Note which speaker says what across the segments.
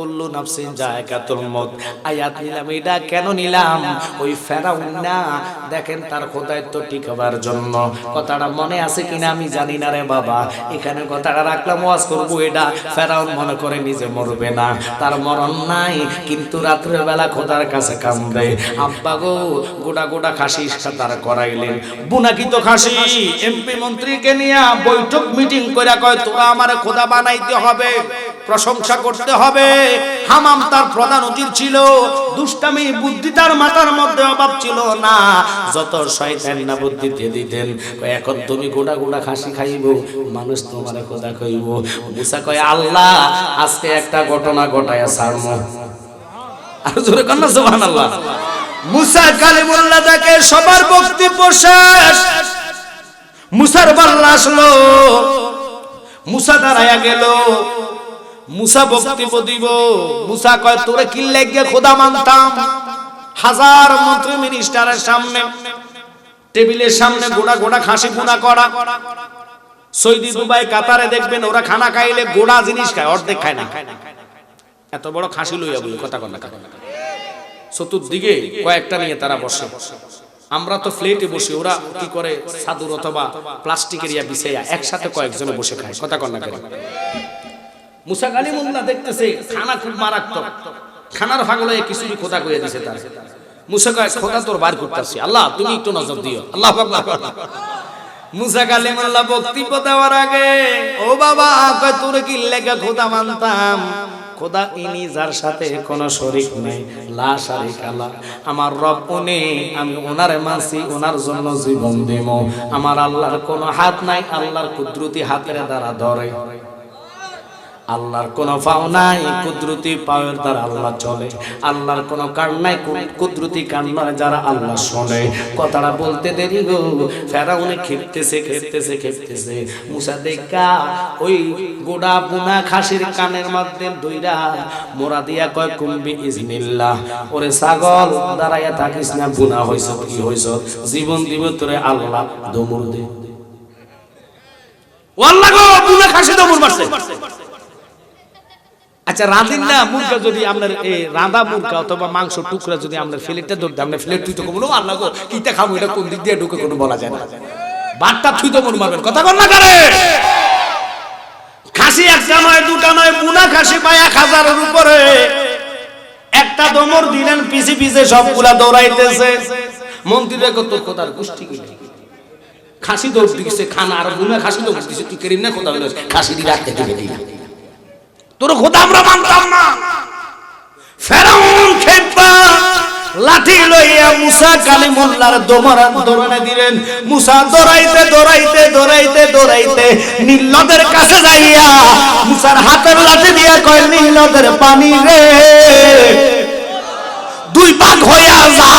Speaker 1: কুল্লু মউত। আয়াত নিলাম, এটা কেন নিলাম? ওই না, দেখেন তার খোদায়িত্ব টিকাবার জন্য। কথাটা মনে আছে কিনা আমি জানি না রে বাবা। এখানে কথাটা রাখলাম, ওয়াজ করব এটা। মনে করে নিজে মরবে না। তার মরণ নাই, কিন্তু রাত্রের বেলা খোদার কাছে কান্দে আব্বা গো, গোটা গোটা খাসি তারা করাইলেন। বুনাকি তো খাসি? এমপি মন্ত্রীকে নিয়ে বৈঠক মিটিং করে কয়, তোরা আমার খোদা বানাইতে হবে। প্রশংসা করতে হবে। হামাম তার প্রধান অতির ছিল। দুষ্টামি, বুদ্ধি তার মাথার মধ্যে অভাব ছিল না। যত শয়তান না বুদ্ধি দিয়ে দিতেন এখন তুমি গোটা গোটা খাসি খাইব, মানুষ তোমার খোদা কইব। মুসা কয়, আল্লাহ, আজকে একটা ঘটনা ঘটায় সারম আর জোরে কন্যা সুবহানাল্লাহ। মুসা কালিমুল্লাহ তাকে সবার বক্তব্য শেষ মুসার পাল্লা আসলো। মুসা দাঁড়ায়া গেল। মুসা বক্তব্য দিব। মুসা কয়, তোরে কি লেগে খোদা মানতাম? হাজার মন্ত্রী মিনিস্টারের সামনে, টেবিলের সামনে গোড়া গোড়া খাসি পুনা করা। সৌদি, দুবাই, কাতারে দেখবেন ওরা খানা খাইলে গোড়া জিনিস খায়, অর্ধেক খায় না। এত বড় খাসি লইয়া বলি, কথা কন না চতুর্দিকে কয়েকটা নিয়ে তারা বসে। আমরা তো ফ্লেটে বসে, ওরা কি করে সাদুর অথবা প্লাস্টিকের ইয়া বিছাইয়া একসাথে কয়েকজনে বসে খায়, কথা কন না কেন? মুসা কালিমুল্লাহ দেখতেছে, খানা খুব মারাত্মক। খানার ফাগলে কিছুই খোদা করে দিছে তার। মুসা কয়, খোদা তোর বার করতেছি। আল্লাহ, তুমি একটু নজর দিও। আল্লাহ আকবার। মুসা কালিমুল্লাহ বক্তব্য দেওয়ার আগে, ও বাবা, কয়, তোর কি লেগে খোদা মানতাম? খোদা, ইনি যার সাথে কোনো শরিক নেই। লা শারিক আল্লাহ আমার রব উনি, আমি ওনারে মানছি ওনার জন্য জীবন দেব আমার আল্লাহর কোনো হাত নাই, আল্লাহর কুদরতি হাতের দ্বারা ধরে। আল্লাহর কোনো পাও নাই, কুদরতি পাওয়ের দ্বারা আল্লাহ চলে। আল্লাহর কোনো কান নাই কুদরতি কান নয় যারা আল্লাহ শোনে। কথাটা বলতে দেরি গো। ফেরাউনে খেপতেছে খেপতেছে খেপতেছে। মুসা দেখা, ওই গোড়া বুনা খাসির কানের মধ্যে দইরা মোরা দিয়া কয়, কুম্বি ইজনিল্লাহ, ওরে ছাগল, দাঁড়াইয়া থাকিস না, বুনা হইছ, কি হইছ? জীবন দিব তোরে আল্লাহ দমুর দে। আল্লাহ গো, বুনা খাসি দমুর মারছে। আচ্ছা রাঁধিন না মুরগা যদি আপনার এই রাঁধা মুরগা অথবা মাংস টুকরা যদি আপনার ফ্লেটটা ধরতে আপনার ফ্লেট তুই তো কোনো আল্লাহ গো কিটা খাব এটা কোন দিক দিয়ে ঢুকে কোনো বলা যায় না। বাটটা তুই তো মন মারবেন কথা বল না করে খাসি একটা নয় দুটা নয় মুনা খাসি পায় এক হাজারের উপরে। একটা দমর দিলেন পিছে পিছে সবগুলা দৌড়াইতেছে। মন্ত্রীরা কত কোথার গোষ্ঠী কি খাসি দৌড় দিছে খানা আর মুনা খাসি দৌড় দিছে তুই কেরিম না কোথাও খাসি দিয়ে রাখতে দিবে তোর খোদা আমরা মানতাম না। ফেরাউন খেপা লাঠি লইয়া মুসা কালিমুল্লাহর দোমরা দোরানে দিলেন। মুসা দৌড়াইতে দৌড়াইতে দৌড়াইতে দৌড়াইতে নীলদের কাছে যাইয়া মুসার হাতের লাঠি দিয়া কয় নীলদের পানি রে। দুই ভাগ হইয়া যা।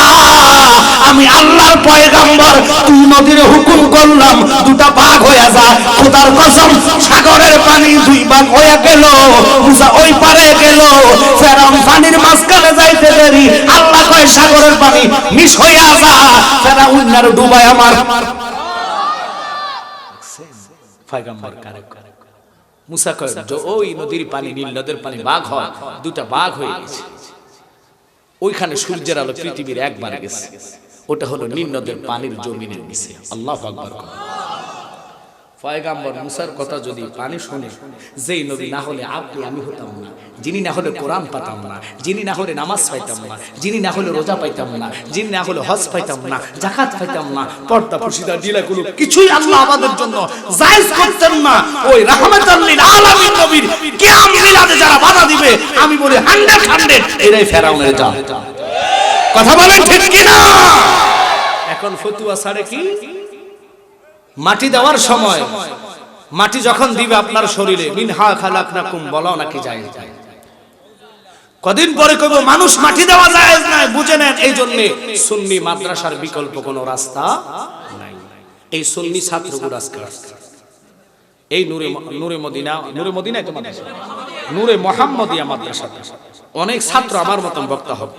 Speaker 1: আমি আল্লাহর পয়গাম্বর তুই নদীর হুকুম করলাম, দুটা ভাগ হইয়া যা। খোদার কসম, সাগরের পানি দুই ভাগ হইয়া গেল মুসা ওই পারে গেল। ফেরাউন পানির মাঝখানে যাইতে দেরি, আল্লাহ কয়, সাগরের পানি মিশ হইয়া যা। ফেরাউন আর ডুবাই আমার। পয়গাম্বর কারে মুসা কয় ওই নদীর পানি নীল নদের পানি বাঘ হয়, দুটা বাঘ হয়ে গেছে। ওইখানে সূর্যের আলো পৃথিবীর একবার গেছে। ওটা হলো নিম্নদের পানির জমিনের নিচে। আল্লাহ আকবার। পয়গাম্বর মুসার কথা যদি পানি শুনে, যেই নবী না হলে আপনি আমি হতাম না, যিনি না হলে কোরআন পাতাম না, যিনি না হলে নামাজ পাইতাম না, যিনি না হলে রোজা পাইতাম না, যিনি না হলে হজ পাইতাম না জাকাত পাইতাম না, পর্দা পুশিদা ডিলা গুলো কিছুই আল্লাহ আমাদের জন্য জায়েজ করতেন না। ওই রাহমাতাল লিল আলামিন নবীর কিয়াম মিলাদে যারা বাধা দিবে, আমি বলি 100 100 এরাই ফেরাউনের জাত কথা বলেন ঠিক কি না এখন ফতুয়া ছাড়ে কি? মাটি দেওয়ার সময়, মাটি যখন দিবে আপনার শরীরে, মিনহা খালাকনাকুম, বলাও নাকি যায়? যায় কদিন পরে কইব, মানুষ মাটি দেওয়া যায় না বুঝে নেন। এই জন্য সুন্নি মাদ্রাসার বিকল্প কোনো রাস্তা নাই। এই সুন্নি ছাত্রগুলো আজকে এই নূরে নূরে মদিনা, নূরে মদিনায় তো মাদ্রাসা। নূরে মোহাম্মদিয়া মাদ্রাসা। অনেক ছাত্র আমার মতন বক্তা হবে।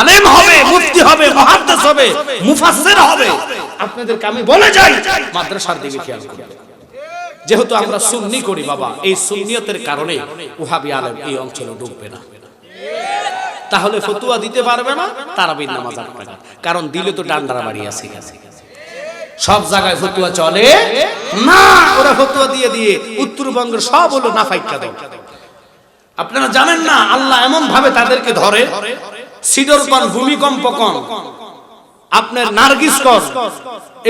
Speaker 1: আলেম হবে, মুফতি হবে মুহাদ্দিস হবে, মুফাসসির হবে। আপনাদেরকে আমি বলে যাই, মাদ্রাসার দিকে খেয়াল করবেন যেহেতু আমরা সুন্নি করি বাবা, এই সুন্নিয়তের কারণে ওহাবি আলেম এই অঞ্চলে ঢুকবে না। তাহলে ফতুয়া দিতে পারবে না, তারাবির নামাজ আটবে না। কারণ দিলে তো ডান্ডারা বাড়ি আছে সব জায়গায় ফতুয়া চলে না, ওরা ফতুয়া দিয়ে দিয়ে উত্তরবঙ্গের সব হলো নাফাইকা দাও আপনারা জানেন না, আল্লাহ এমন ভাবে তাদেরকে ধরে সিডর কন ভূমিকম্প কন আপনার নার্গিস কন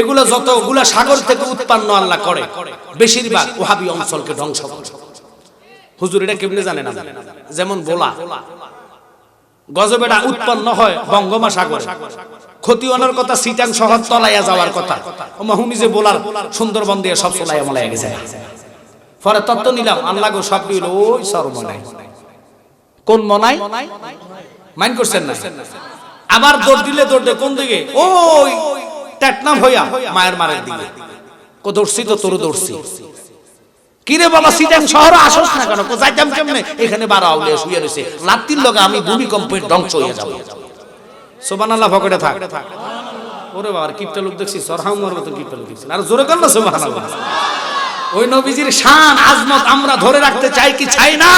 Speaker 1: এগুলো যতগুলা সাগর থেকে উৎপন্ন আল্লাহ করে। বেশিরভাগ ওহাবি অঞ্চলকে ধ্বংস করে। হুজুর, এটা কেমনে জানেন না যেমন বোলা। গজবেটা উৎপন্ন হয় বঙ্গোপসাগরে। ক্ষতি অনার কথা সিটাং শহর তলাইয়া যাওয়ার কথা। ও মাহুনি যে বোলার সুন্দরবন দিয়ে সব চলাইয়া মলাইয়া গেছে। পরে তত্ত্ব নিলাম, আল্লাহ গো, সব দিল ওই সর্বনাই কোন মনাই? মাইন করছেন না? আবার দৌড় দিলে দৌড় দে, কোন দিকে? ওই টেকনাম হইয়া, মায়ের মারের দিকে। কো দৌড়ছি তো তোর দৌড়ছি। কিরে বাবা সিটাং শহর আসস না কেন? কো যাইতাম কেমনে? এখানে বারো আউলিয়া শুয়ে রয়েছে লাত্তির লগে আমি ভূমিকম্পের ধ্বংস হয়ে যাব। সুবহানাল্লাহ ভকটে থাক। ওরে বাবা কিপটা লোক দেখছি সরহামর মতো কিপটা লোক দেখছি আর জোরে কর না, সুবহানাল্লাহ। ওই নবীজির শান, আজমত আমরা ধরে রাখতে চাই কি চাই না?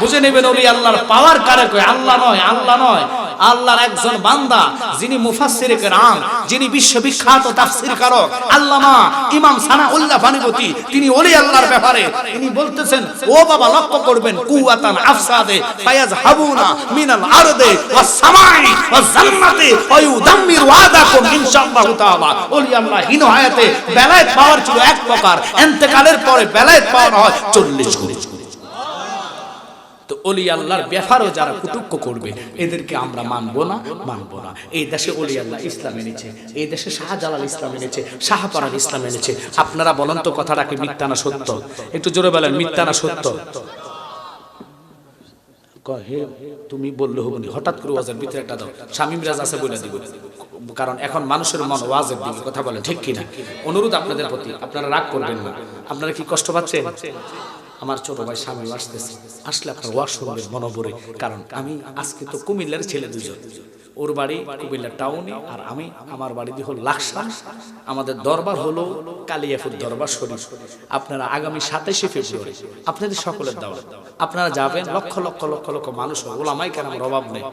Speaker 1: বুঝে নেবেন ওলি আল্লাহর পাওয়ার কারে কয়? আল্লাহ নয় আল্লাহ নয়। আল্লাহর একজন বান্দা, যিনি মুফাসসিরে কেরাম, যিনি বিশ্ববিখ্যাত তাফসীর কারক, আল্লামা ইমাম সানাউল্লাহ ফানিবতী তিনি ওলি আল্লাহর ব্যাপারে, তিনি বলতেছেন, ও বাবা, লক্ষ্য করবেন, কুওয়াতান আফসাদে ফায়াজহাবুনা মিনাল আরদে ওয়াস সামাই ওয়াস জান্নাতি ওয়া ইউদাম্মিরু আদাকুম ইনশাআল্লাহ তাআলা। ওলি আল্লাহ হিন হায়াতে বেলায়েত পাওয়ার ছিল এক প্রকার, এন্তেকালের পরে বেলায়েত পাওয়ার হয় 40 গুণ। তো অলি আল্লাহর ব্যাপারও যারা কুটুক্য করবে এদেরকে আমরা মানবো না মানবো না। এই দেশে অলি আল্লাহ ইসলাম এনেছে এই দেশে শাহজালাল ইসলাম এনেছে শাহপাড়ার ইসলাম এনেছে। আপনারা বলেন তো কথাটা কি মিথ্যা না সত্য? একটু জোরে বলেন মিথ্যা না সত্য? কহে তুমি বললে হবনি হঠাৎ করে ওয়াজের ভিতরে একটা দাও। স্বামী মিরাজ আছে বলে দিব। কারণ এখন মানুষের মন ওয়াজের দিকে কথা বলে ঠিক কিনা? অনুরোধ আপনাদের প্রতি আপনারা রাগ করবেন না। আপনারা কি কষ্ট পাচ্ছেন? আমার ছোট ভাই স্বামী আসতেছে। আসলে আপনার শুনবেন মনোবরে, কারণ আমি আজকে তো কুমিল্লার ছেলে দুজন ওর বাড়ি কুমিল্লা টাউনে আর আমি, আমার বাড়িতে হল লাকসা আমাদের দরবার হলো কালিয়াপুর দরবার শরীফ। আপনারা আগামী সাতাশে ফেব্রুয়ারি, আপনাদের সকলের দাওয়াত। আপনারা যাবেন, লক্ষ লক্ষ লক্ষ লক্ষ মানুষ ওলামাই কেন আমার অভাব নেই।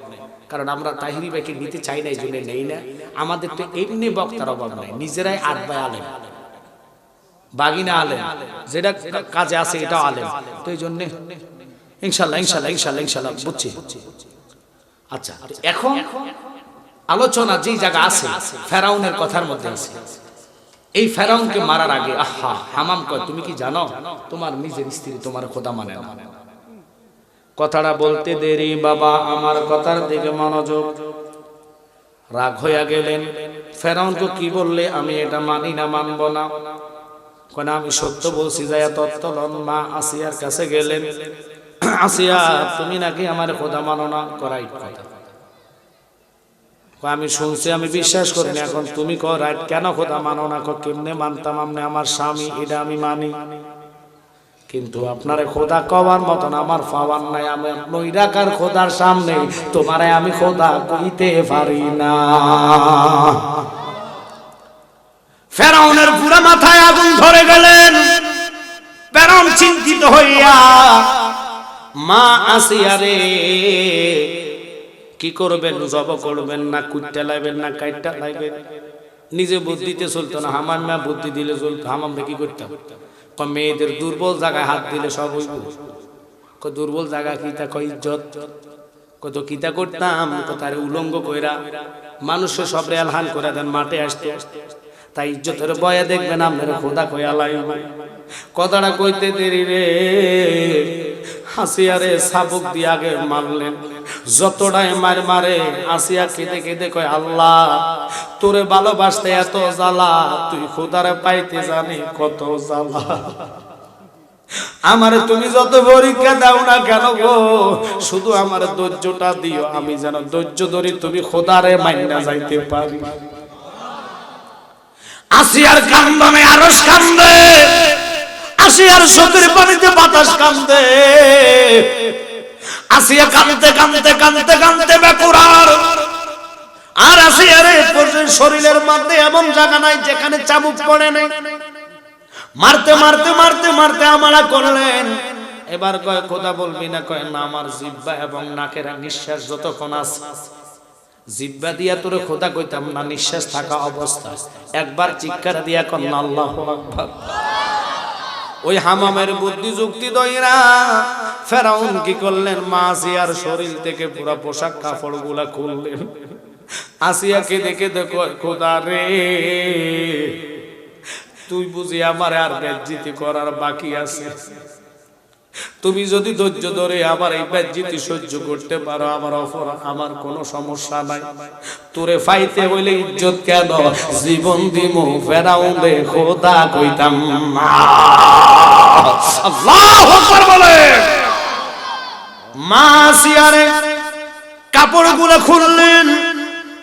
Speaker 1: কারণ আমরা তাহিরি ভাইকে নিতে চাই না, এই জন্য নেই না। আমাদের তো এমনি বক্তার অভাব নাই, নিজেরাই আট বাই আলেম। বাগিনা আলেম, যেটা কাজে আছে এটাও আলেম। তো এই জন্যে ইনশাল্লাহ ইনশাল্লাহ ইনশাল্লাহ ইনশাল্লাহ, বুঝছি। আচ্ছা এখন আলোচনা যেই জায়গা আছে, ফেরাউনের কথার মধ্যে আছে। এই ফেরাউনকে মারার আগে, আহা, হামাম কয়, তুমি কি জানো? তোমার নিজের স্ত্রী তোমার খোদা মানে না। কথাটা বলতে দেরি, বাবা, আমার কথার দিকে মনোযোগ। রাগ হইয়া গেলেন। ফেরাউনকে কি বললে, আমি এটা মানি না, মানব না। কেন আমি সত্য বলছি, যাইয়া তত্তলন মা আসিয়ার কাছে গেলেন। আসিয়া, তুমি নাকি আমার খোদা মানো না? করাই কথা। আমি শুনছি, আমি বিশ্বাস করি না। এখন তুমি কো রাইট কেন খোদা মানো না? কো কেমনে মানতাম আমনে আমার স্বামী, এটা আমি মানি। কিন্তু আপনার খোদা কবার মতন আমার পাওয়ার নাই। আমি নৈরাকার খোদার সামনে, তোমারে আমি খোদা কইতে পারি না। ফেরাউনের পুরা মাথায় আগুন ধরে গেলেন। ফেরাউন চিন্তিত হইয়া, মা আসিয়া রে, কি করবেন? জব করবেন না, কুটটা লাইবেন না, কাইটটা লাইবেন? নিজে বুদ্ধিতে চলতো না, হামার না বুদ্ধি দিলে চলতো হামামরে কি করতাম? মেয়েদের দুর্বল জায়গায় হাত দিলে সব হইব। দুর্বল জায়গা কি তা? কই ইজ্জত। কত কিতা করতাম? তারে উলঙ্গ কইরা মানুষের সব রেলহান করে দেন, মাঠে আসতে আসতে। তাই ইজ্জতের বয়া দেখবেন আপনার খোদা কয়া লাইব কথাটা কইতে দেরি রে। হাসিয়ারে সাবুক দিয়ে আগে মারলেন। যতটাই মার মারে আসিয়া কেঁদে কেঁদে কয়, আল্লাহ, তোরে ভালোবাসতে এত জ্বালা, তুই খোদারে পাইতে জানি কত জ্বালা। আমারে তুমি যত পরীক্ষা দাও না কেন গো? শুধু আমার ধৈর্যটা দিও, আমি যেন ধৈর্য ধরি, তুমি খোদারে মাইনা যাইতে পারি। আসিয়ার কান্দনে আরস কান্দে, আসিয়ার পানিতে বাতাস কান্দে। আসিয়া কান্দতে কান্দতে কান্দতে কান্দতে বেকুরার, আর আসিয়ার শরীরের মধ্যে এমন জায়গা নাই যেখানে চাবুক পড়ে মারতে মারতে মারতে মারতে আমারা করলেন। এবার কয়, খোদা বলবি না, কয়, না, আমার জিব্বা এবং নাকের নিঃশ্বাস যতক্ষণ আছে জিব্বা দিয়া তোরে খোদা কইতাম, না, নিঃশ্বাস থাকা অবস্থা। একবার চিৎকার দিয়া কন্যা, আল্লাহ আকবার। ওই হামামের বুদ্ধি যুক্তি দইরা ফেরাউন কি করলেন? মা আসিয়ার শরীর থেকে পুরো পোশাক কাপড়গুলা খুললেন আসিয়াকে দেখে দেখো খোদা রে, তুই বুঝি আমার আর বেজ্জিতি করার বাকি আছে? তুমি যদি ধৈর্য ধরে আমার এই বেজ্জিতি সহ্য করতে পারো, আমার অপরাধ আমার কোনো সমস্যা নাই। তোরে ফাইতে হইলে ইজ্জত কেন? জীবন দিমু ফেরাউন রে খোদা কইতাম আল্লাহু আকবার বলে। মা সিয়ারে কাপড়গুলো খুললেন।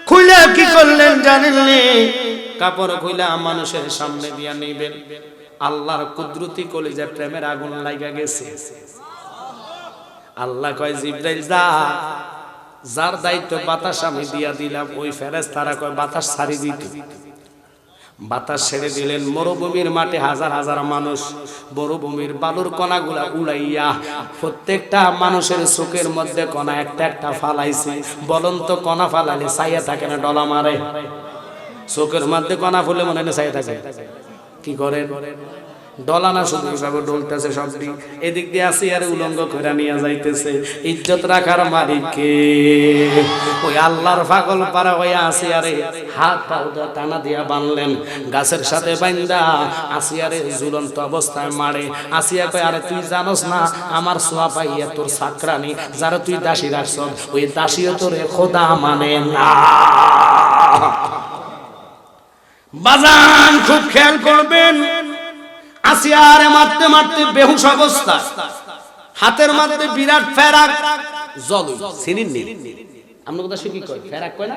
Speaker 1: খুলে কি করলেন জানেন? কাপড় খুলে মানুষের সামনে দিয়া নিবেন। আল্লাহর কুদরতি কলিজা প্রেমের আগুন লাগা গেছে। আল্লাহ কয়, জিব্রাইল, যা। যার দায়িত্ব বাতাস আমি দিয়া দিলাম, ওই ফেরেস তারা কয়, বাতাস ছাড়ি দিত বাতাস ছেড়ে দিলেন মরুভূমির মাঠে হাজার হাজার মানুষ। মরুভূমির বালুর কণাগুলা উড়াইয়া প্রত্যেকটা মানুষের চোখের মধ্যে কণা একটা একটা ফালাইছে। বলন্ত কণা ফালালে সাইয়া থাকে না, ডলা মারে। চোখের মধ্যে কণা ফুলে মনে হয় সাইয়া থাকে। কি করে ডলানা শুধু হিসাবে ডলতেছে সবটি। এদিক দিয়ে আসি আর উলঙ্গ করে নিয়ে যাইতেছে। ইজ্জত রাখার মালিককে ওই আল্লাহর পাগল পারা হয়ে আসি আরে, হাত পাউটা টানা দিয়া বানলেন। গাছের সাথে বাইন্দা আসিয়ারে ঝুলন্ত অবস্থায় মারে। আসিয়া কয়, আরে তুই জানোস না, আমার সোয়া পাইয়া তোর সাকরানি, যারা তুই দাসী রাখছ ওই দাসীও তোরে খোদা মানে না। বাজান খুব খেয়াল করবেন, আসিয়ারে মারতে মারতে বেহুশ অবস্থা। হাতের মধ্যে বিরাট ফেরাক, জল চিনিন নি। আমরা কথা কি কয়? ফেরাক কয় না?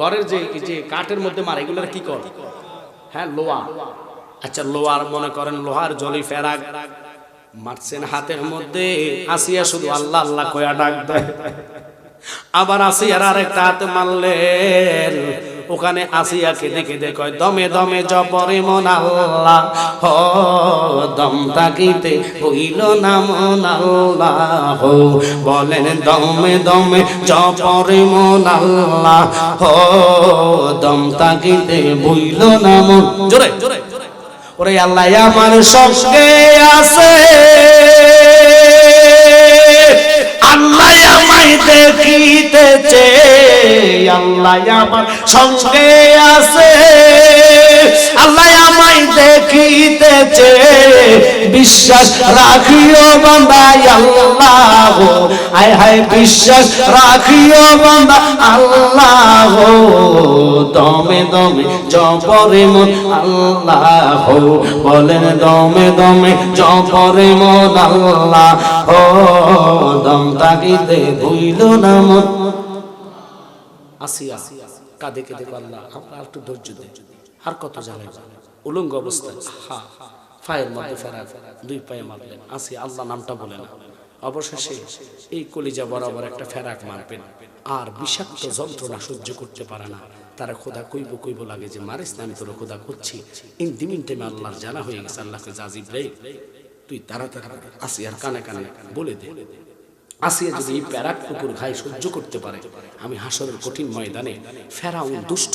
Speaker 1: ঘরের যে যে কাঠের মধ্যে মারে, এগুলোর কি কর হ্যাঁ লোহা। আচ্ছা লোহার মনে করেন, লোহার জলি ফেরাক। মারছেন হাতের মধ্যে, আসিয়া শুধু আল্লাহ আল্লাহ কয়া ডাক দেয়। আবার আসিয়ার আরেকটা হাতে মারলেন। ওখানে আসিয়াকে দেখে দেখো দমে দমে জপরে মন আল্লাহ হ, দম তাকিতে হইল না মন আল্লাহ বলেন, দমে দমে জপরে মন আল্লাহ হ, দম তাকিতে হইল না মন জোরে জোরে। ওরে আল্লাহ, আমার সঙ্গে আছে। আল্লাহ আমায় দেখিতেছে। আল্লাহ আমার সঙ্গে আছে। আল্লাহ আমায় দেখিতেছে। বিশ্বাস রাখিও বান্দাই আল্লাহ। আয় হায়, বিশ্বাস রাখিও বান্দা, আল্লাহ। দমে দমে জপরে মন, আল্লাহ। বলেন, দমে দমে জপরে মন, আল্লাহ। ও দম তাকিতে ভুইল না মন। আসিয়া কাঁদে কেঁদে আল্লাহ আমরা একটু ধৈর্য দেয় আর কত জানে উলঙ্গ অবস্থায় হা পায়ের মধ্যে ফেরা, দুই পায়ে মারলেন। আসি, আল্লাহ নামটা বলে না অবশেষে এই কলিজা বরাবর একটা ফেরাক মারবেন। আর বিষাক্ত যন্ত্রণা সহ্য করতে পারে না। তারা খোদা কইব কইব লাগে যে, মারিস না, আমি তোর খোদা করছি। ইন দিমিন টাইমে আল্লাহর জানা হয়ে গেছে, আল্লাহকে জাজিব রে তুই তাড়াতাড়ি আসি আর কানে কানে বলে দে। আসিয়া যদি এই প্যারাক কুকুর ঘাই সহ্য করতে পারে আমি হাসরের কঠিন ময়দানে ফেরাউন দুষ্ট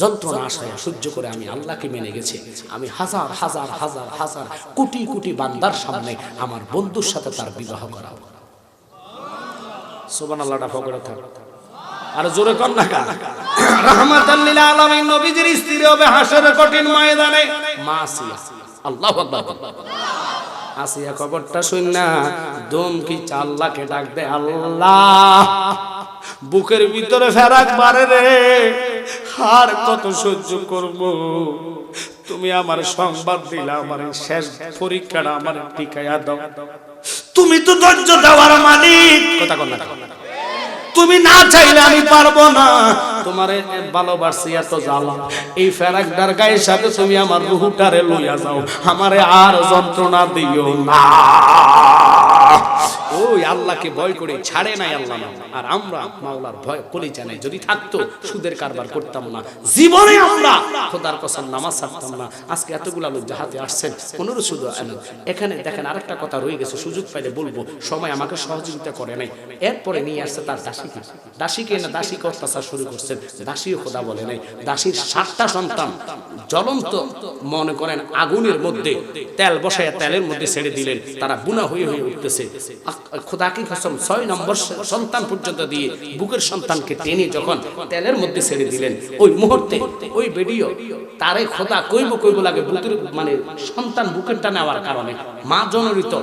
Speaker 1: যন্ত্রণা আশায় সহ্য করে আমি আল্লাহকে মেনে গেছি। আমি হাজার হাজার হাজার হাজার কোটি কোটি বান্দার সামনে আমার বন্ধুর সাথে তার বিবাহ করাবো। সোবান আল্লাহটা ফকরে থাক। আর জোরে কর না কা রহমাতাল্লিল আলামিন নবীজির স্ত্রী হবে হাসরের কঠিন ময়দানে। মা আসিয়া। আল্লাহু আকবার। আসিয়া খবরটা শুন না দম কি চাল্লাকে ডাক দে আল্লাহ বুকের ভিতরে ফেরাক বারে রে আর কত সহ্য করব? তুমি আমার সংবাদ দিলা আমার শেষ পরীক্ষাটা আমার টিকাইয়া দাও। তুমি তো ধৈর্য দেওয়ার মালিক। কথা না। তুমি না চাইলে আমি পারব না। তোমার ভালোবাসি, এত জ্বালা। এই ফেরাকদার গায়ের সাথে তুমি আমার রুহুটারে লইয়া যাও। আমারে আর যন্ত্রণা দিও না। ওই আল্লাহকে ভয় করে ছাড়ে নাই আল্লাহ আর আমরা মাওলার ভয় কলি জানাই যদি থাকতো, সুদের কারবার করতাম না। জীবনে আমরা খোদার কসম নামাজ ছাড়তাম না। আজকে এতগুলা লোক যাহাতে আসছেন, পনেরো শুধু এখানে দেখেন আরেকটা কথা রয়ে গেছে, সুযোগ পাইলে বলব সময় আমাকে সহযোগিতা করে নাই। এরপরে নিয়ে আসছে তার দাসীকে দাসীকে না দাসীকে অত্যাচার শুরু করছেন দাসীও খোদা বলে নাই। দাসীর সাতটা সন্তান জ্বলন্ত, মনে করেন, আগুনের মধ্যে, তেল বসায় তেলের মধ্যে ছেড়ে দিলেন। তারা বুনা হয়ে হয়ে উঠতেছে। আক- খোদাকে কসম ছয় নম্বর সন্তান পর্যন্ত দিয়ে বুকের সন্তানকে টেনে যখন তেলের মধ্যে ছেড়ে দিলেন, ওই মুহূর্তে ওই ভিডিও, তারে খোদা কইব কইব লাগে বুকের মানে সন্তান বুকেরটা নেওয়ার কারণে, মা জনরিত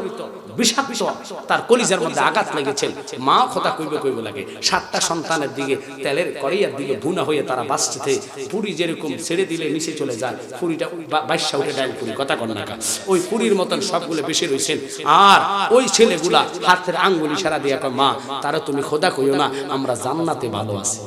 Speaker 1: বিষাক্ত তার কলিজার মধ্যে আঘাত লেগেছেন। মা খোদা কইবে, কইব লাগে, সাতটা সন্তানের দিকে তেলের কড়াইয়ার দিকে ভুনা হয়ে তারা বাঁচতে পুরি যেরকম ছেড়ে দিলে নিচে চলে যায়, পুরিটা বাইশা উঠে ডাইল পুরি, কথা কন্যাকা ওই পুরীর মতন সবগুলো বেশি রয়েছেন। আর ওই ছেলেগুলা হাতের আঙ্গুলি সারা দিয়ে মা, তারা তুমি খোদা কইও না, আমরা জান্নাতে ভালো আছি।